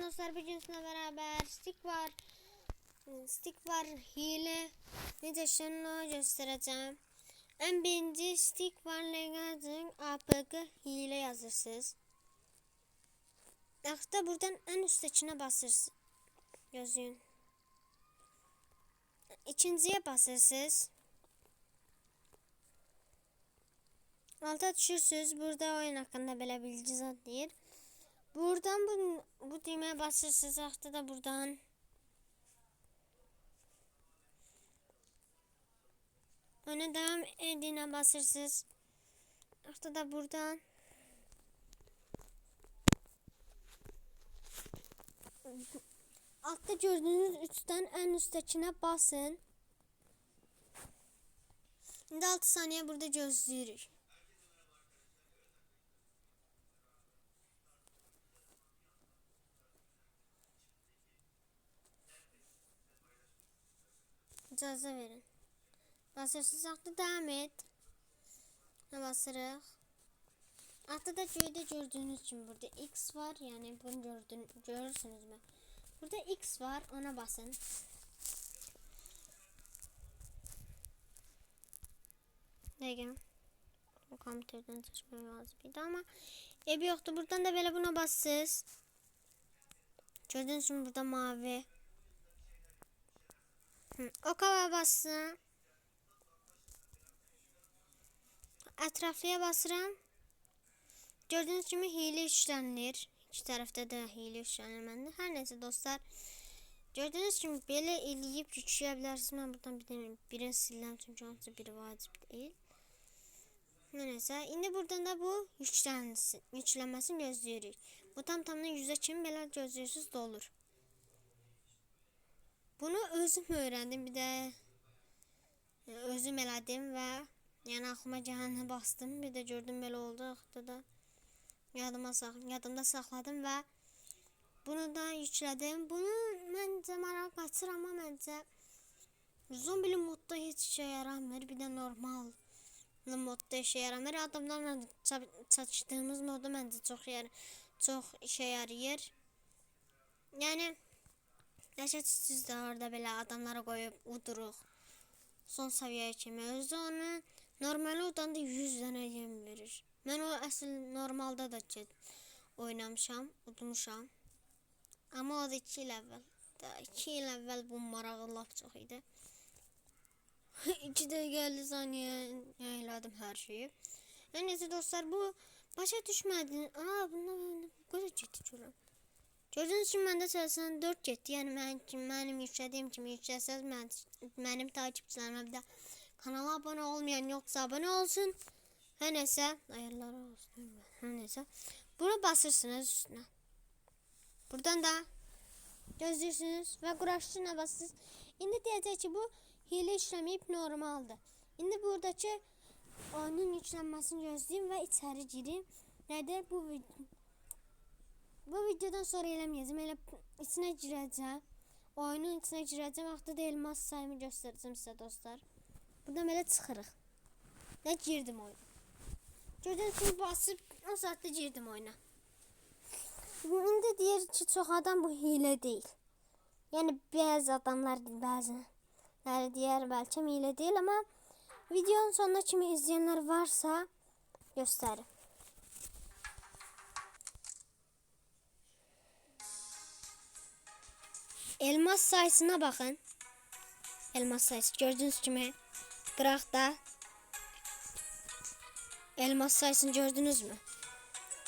Dostlar bugün sizinle beraber stick var. Stick var hile. Necə işlənir göstereceğim. En birinci stick var legazın APK hile yazırsınız. Yaxda buradan en üsttekine basırsınız. Gözlüyün. İkinciye basırsınız. Alta düşürsünüz. Burada oyun hakkında belə bilgi zad deyir. Buradan bu, bu düğmeye basırsınız. Yaxda da buradan Öne devam edine basırsınız. Yaxda da buradan Altta gördüğünüz üçten en üsttekine basın. Şimdi 6 saniye burada gözlüyoruz. İcazə verin. Basırsız altı devam et. Ne basırıq? Altta da göydə gördüğünüz için burada X var. Yani bunu gördün, görürsünüz mü? Burada X var. Ona basın. Dəqiqə. O kompüterdən seçmək lazım idi ama ev yoktu. Buradan da böyle buna bassız. Gördüğünüz gibi burada mavi. O kava bassın. Ətraflıya basıram. Gördüğünüz kimi hile işlənir. İki tərəfdə də hile işlənir məndə. Hər nəsə dostlar. Gördüğünüz kimi belə eləyib yükləyə bilərsiniz. Buradan bir dənə birini silirəm çünki hansısa biri vacib deyil. Neyse, indi buradan da bu yüklənsin, yüklənməsini gözləyirik. Bu tam tamına 100-ə kimi belə gözləyirsiniz dolur. Bunu özüm öğrendim bir de e, özüm elədim və yəni aklıma gələni bastım. Bir də gördüm belə oldu. Axırda da yadıma sax yadımda saxladım və bunu da yüklədim. Bunu məncə maraq qaçır amma məncə zombili modda heç işə yaramır. Bir də normal modda işə yaramır. Adamlarla çatışdığımız modda məncə çox yer çox işə yarayır. Yəni Yaşat siz de orada böyle adamlara koyup uduruq. Son seviyeye. Özü onu normali odan da 100 dənə yem verir. Mən o əsl normalda da ki oynamışam, udmuşam. Amma o da 2 il əvvəl. Da 2 il əvvəl bu marağı lap çox idi. 2 dəqiqə 50 saniyə yayladım hər şeyi. Neyse dostlar bu başa düşmədin. Aa bundan bu kadar ciddi görürəm. Gördüğünüz için bende 84 getdi. Yəni mən mənim yüklədiyim kimi yüksəsəz mən mənim takipçilərimə bir də kanala abone olmayan yoksa abone olsun. Her neyse ayarları olsun. Her neyse. Bunu basırsınız üstüne. Buradan da gözlüyorsunuz ve kuraştığına basırsınız. Şimdi diyecek ki bu hile işlemeyip normaldı. Şimdi buradaki onun yüklenmesini gözleyeyim ve içeri gireyim. Nerede bu bu videodan sonra eləməyəcəm. Elə içinə girəcəm. Oyunun içinə girəcəm. Vaxtda da elmas sayımı göstərəcəm sizə dostlar. Buradan belə çıxırıq. Və girdim oyuna. Gördüyünüz kimi basıb o saatda girdim oyuna. İndi deyir ki, çox adam bu hile deyil. Yəni bəzi adamlar bəziləri deyər bəlkə hile deyil, amma videonun sonuna kimi izləyənlər varsa göstərim. Elmas sayısına bakın. Elmas sayısı gördüğünüz gibi Kırakta elmas sayısını gördünüz mü?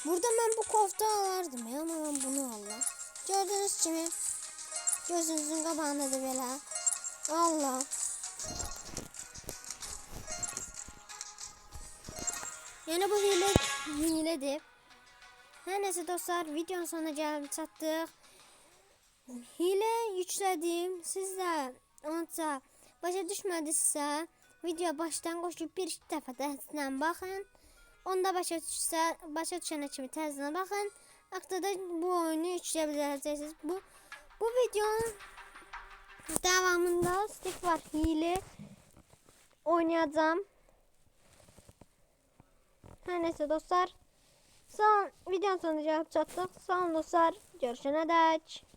Burada ben bu kofta alardım ya ama ben bunu aldım. Gördüğünüz gibi gözünüzün kabağında da böyle. Allah. Yani bu hile hiledir. Her neyse dostlar videonun sonuna gelip çattık. Hile yükledim. Siz de onca başa düşmediyse video baştan koşup bir defa tezden bakın. Onda başa düşse başa düşene kimi tezden bakın. Akta da bu oyunu yükleyebilirsiniz. Bu bu videonun devamında stick var hile oynayacağım. Her neyse dostlar Son videonun sonuna çattık. Olun dostlar. Görüşene dek.